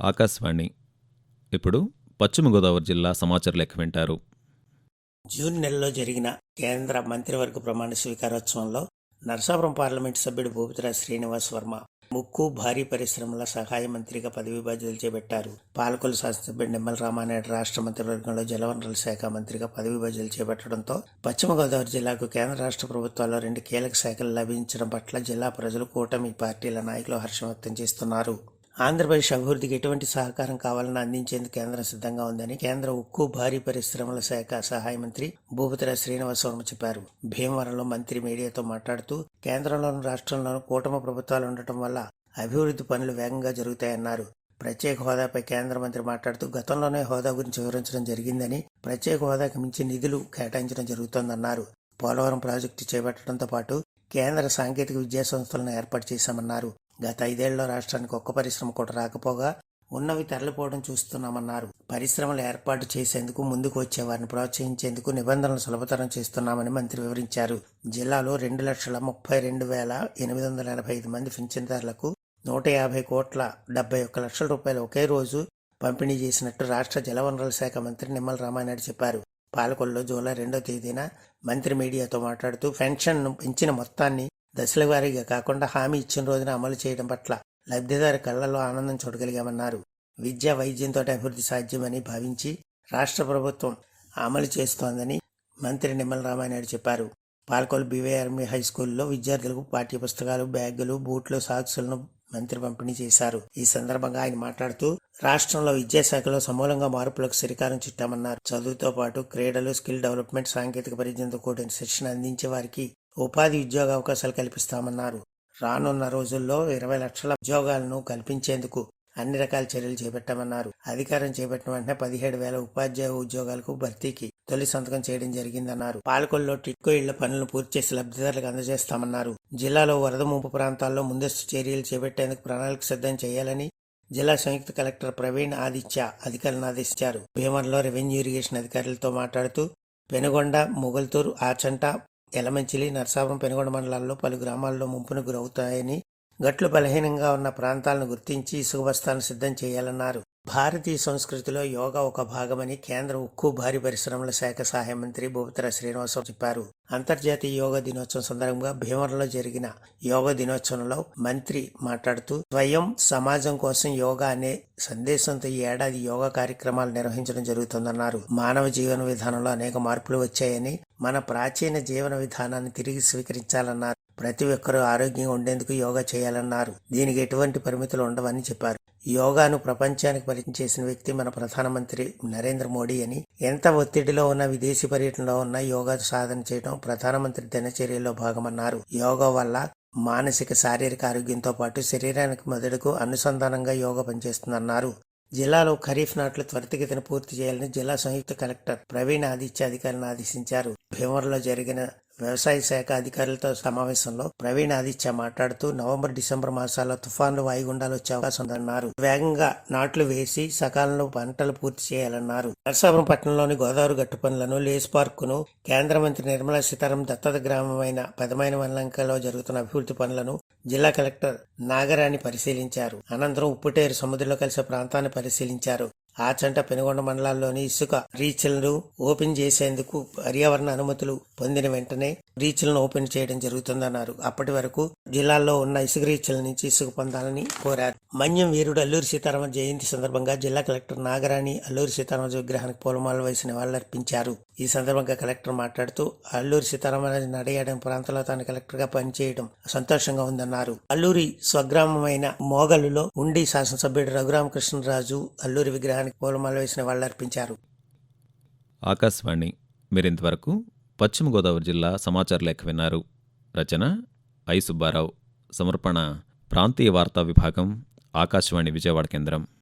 ఆకాశవాణి. ఇప్పుడు పశ్చిమ గోదావరి జిల్లా సమాచార లెక్క వింటారు. జూన్ నెలలో జరిగిన కేంద్ర మంత్రివర్గ ప్రమాణ స్వీకారోత్సవంలో నరసాపురం పార్లమెంటు సభ్యుడు భూపతిరాజ్ శ్రీనివాస్ వర్మ ముక్కు భారీ పరిశ్రమల సహాయ మంత్రిగా పదవి బాధ్యతలు చేపట్టారు. పాలకొల్లు శాసనసభ్యుడు నిమ్మల రామానాయుడు రాష్ట్ర మంత్రివర్గంలో జలవనరుల శాఖ మంత్రిగా పదవి బాధ్యతలు చేపట్టడంతో పశ్చిమ గోదావరి జిల్లాకు కేంద్ర రాష్ట్ర ప్రభుత్వాల్లో రెండు కీలక శాఖలు లభించడం పట్ల జిల్లా ప్రజలు కూటమి పార్టీల నాయకులు హర్షం వ్యక్తం చేస్తున్నారు. ఆంధ్రప్రదేశ్ అభివృద్ధికి ఎటువంటి సహకారం కావాలని అందించేందుకు కేంద్రం సిద్ధంగా ఉందని కేంద్ర ఉక్కు భారీ పరిశ్రమల శాఖ సహాయ మంత్రి భూపతిరాజ్ శ్రీనివాస వర్మ చెప్పారు. భీమవరంలో మంత్రి మీడియాతో మాట్లాడుతూ కేంద్రంలోను రాష్ట్రంలోను కూటమి ప్రభుత్వాలు ఉండటం వల్ల అభివృద్ధి పనులు వేగంగా జరుగుతాయన్నారు. ప్రత్యేక హోదాపై కేంద్ర మంత్రి మాట్లాడుతూ గతంలోనే హోదా గురించి వివరించడం జరిగిందని ప్రత్యేక హోదాకి మించి నిధులు కేటాయించడం జరుగుతోందన్నారు. పోలవరం ప్రాజెక్టు చేపట్టడంతో పాటు కేంద్ర సాంకేతిక విద్యా సంస్థలను ఏర్పాటు చేశామన్నారు. గత ఐదేళ్ళలో రాష్ట్రానికి ఒక్క పరిశ్రమ కూడా రాకపోగా ఉన్నవి తరలిపోవడం చూస్తున్నామన్నారు. పరిశ్రమలు ఏర్పాటు చేసేందుకు ముందుకు వచ్చేవారిని ప్రోత్సహించేందుకు నిబంధనలు సులభతరం చేస్తున్నామని మంత్రి వివరించారు. జిల్లాలో రెండు లక్షల ముప్పై రెండు వేల ఎనిమిది వందల ఎనభై ఐదు మంది పింఛన్దారులకు నూట యాభై కోట్ల డెబ్బై ఒక్క లక్షల రూపాయలు ఒకే రోజు పంపిణీ చేసినట్టు రాష్ట్ర జలవనరుల శాఖ మంత్రి నిమ్మల రామానాయుడు చెప్పారు. పాలకొల్లో జూలై రెండో తేదీన మంత్రి మీడియాతో మాట్లాడుతూ పెన్షన్ను పెంచిన మొత్తాన్ని దశల వారీగా కాకుండా హామీ ఇచ్చిన రోజున అమలు చేయడం పట్ల లబ్ధిదారు కళ్ళలో ఆనందం చూడగలిగామన్నారు. విద్య వైద్యంతో అభివృద్ధి సాధ్యమని భావించి రాష్ట్ర ప్రభుత్వం అమలు చేస్తోందని మంత్రి నిమ్మల రామానాయుడు చెప్పారు. పాల్కోలు బీవీఆర్మీ హై స్కూల్లో విద్యార్థులకు పాఠ్య పుస్తకాలు బ్యాగులు బూట్లు సాక్సులను మంత్రి పంపిణీ చేశారు. ఈ సందర్భంగా ఆయన మాట్లాడుతూ రాష్ట్రంలో విద్యాశాఖలో సమూలంగా మార్పులకు శ్రీకారం చుట్టామన్నారు. చదువుతో పాటు క్రీడలు స్కిల్ డెవలప్మెంట్ సాంకేతిక పరిజ్ఞానంతో కూడిన శిక్షణ అందించే వారికి ఉపాధి ఉద్యోగ అవకాశాలు కల్పిస్తామన్నారు. రానున్న రోజుల్లో ఇరవై లక్షల ఉద్యోగాలను కల్పించేందుకు అన్ని రకాల చర్యలు చేపట్టామన్నారు. అధికారం చేపట్టిన వెంటనే పదిహేడు వేల ఉపాధ్యాయ ఉద్యోగాలకు భర్తీకి తొలి సంతకం చేయడం జరిగిందన్నారు. పాలకొల్లో టిట్కో ఇళ్ళ పనులను పూర్తి చేసి లబ్ధిదారులకు అందజేస్తామన్నారు. జిల్లాలో వరద ముంపు ప్రాంతాల్లో ముందస్తు చర్యలు చేపట్టేందుకు ప్రణాళిక సిద్ధం చేయాలని జిల్లా సంయుక్త కలెక్టర్ ప్రవీణ్ ఆదిత్య అధికారులను ఆదేశించారు. భీమవరంలో రెవెన్యూ ఇరిగేషన్ అధికారులతో మాట్లాడుతూ పెనుగొండ మొగల్తూరు ఆచంట ఎలమంచిలి నర్సాపురం పెనుగొండ మండలాల్లో పలు గ్రామాల్లో ముంపును గురవుతాయని గట్లు బలహీనంగా ఉన్న ప్రాంతాలను గుర్తించి ఇసుక బస్తాలను సిద్ధం చేయాలన్నారు. భారతీయ సంస్కృతిలో యోగా ఒక భాగమని కేంద్ర ఉక్కు భారీ పరిశ్రమల శాఖ సహాయ మంత్రి భూపతిర శ్రీనివాసరావు చెప్పారు. అంతర్జాతీయ యోగా దినోత్సవం సందర్భంగా భీమవరంలో జరిగిన యోగా దినోత్సవంలో మంత్రి మాట్లాడుతూ స్వయం సమాజం కోసం యోగా అనే సందేశంతో ఈ ఏడాది యోగా కార్యక్రమాలు నిర్వహించడం జరుగుతుందన్నారు. మానవ జీవన విధానంలో అనేక మార్పులు వచ్చాయని మన ప్రాచీన జీవన విధానాన్ని తిరిగి స్వీకరించాలన్నారు. ప్రతి ఒక్కరూ ఆరోగ్యంగా ఉండేందుకు యోగా చేయాలన్నారు. దీనికి ఎటువంటి పరిమితులు ఉండవని చెప్పారు. యోగాను ప్రపంచానికి పరిచయం చేసిన వ్యక్తి మన ప్రధానమంత్రి నరేంద్ర మోడీ అని. ఎంత ఒత్తిడిలో ఉన్న విదేశీ పర్యటనలో ఉన్న యోగా సాధన చేయడం ప్రధానమంత్రి దినచర్యలో భాగమన్నారు. యోగా వల్ల మానసిక శారీరక ఆరోగ్యంతో పాటు శరీరానికి మెదడుకు అనుసంధానంగా యోగా పనిచేస్తుందన్నారు. జిల్లాలో ఖరీఫ్ నాట్లు త్వరితగతిన పూర్తి చేయాలని జిల్లా సంయుక్త కలెక్టర్ ప్రవీణ్ ఆదిత్య అధికారులను ఆదేశించారు. భీమవరంలో జరిగిన వ్యవసాయ శాఖ అధికారులతో సమావేశంలో ప్రవీణ్ ఆదిత్య మాట్లాడుతూ నవంబర్ డిసెంబర్ మాసాల్లో తుఫాన్లు వాయుగుండాలు వచ్చే అవకాశం ఉందన్నారు. వేగంగా నాట్లు వేసి సకాలంలో పంటలు పూర్తి చేయాలన్నారు. నరసాపురం పట్టణంలోని గోదావరి గట్టు పనులను లేస్ పార్కును కేంద్ర మంత్రి నిర్మలా సీతారామన్ దత్తత గ్రామమైన పెదమైన వనలంకలో జరుగుతున్న అభివృద్ధి పనులను జిల్లా కలెక్టర్ నాగరాణి పరిశీలించారు. అనంతరం ఉప్పుటేరు సముద్రంలో కలిసే ప్రాంతాన్ని పరిశీలించారు. ఆచంట పెనుగొండ మండలాల్లోని ఇసుక రీచ్లను ఓపెన్ చేసేందుకు పర్యావరణ అనుమతులు పొందిన వెంటనే రీచ్లను ఓపెన్ చేయడం జరుగుతుందన్నారు. అప్పటి వరకు జిల్లాల్లో ఉన్న ఇసుక రీచ్ల నుంచి ఇసుక పొందాలని కోరారు. మన్యం వీరుడు అల్లూరి సీతారామ జయంతి సందర్భంగా జిల్లా కలెక్టర్ నాగరాణి అల్లూరి సీతారామరాజు విగ్రహానికి పూలమాల వేసి నివాళులర్పించారు ఈ సందర్భంగా కలెక్టర్ మాట్లాడుతూ అల్లూరి సీతారామరాజు నడయాడం ప్రాంతంలో తాను కలెక్టర్గా పనిచేయడం సంతోషంగా ఉందన్నారు. అల్లూరి స్వగ్రామమైన మోగలులో ఉండి శాసనసభ్యుడు రఘురామకృష్ణరాజు అల్లూరి విగ్రహానికి పూలమాల వేసి నివాళులర్పించారు ఆకాశవాణి. మీరింతవరకు పశ్చిమ గోదావరి జిల్లా సమాచార లేఖ విన్నారు. రచన ఐ సుబ్బారావు. సమర్పణ ప్రాంతీయ వార్తా విభాగం ఆకాశవాణి విజయవాడ కేంద్రం.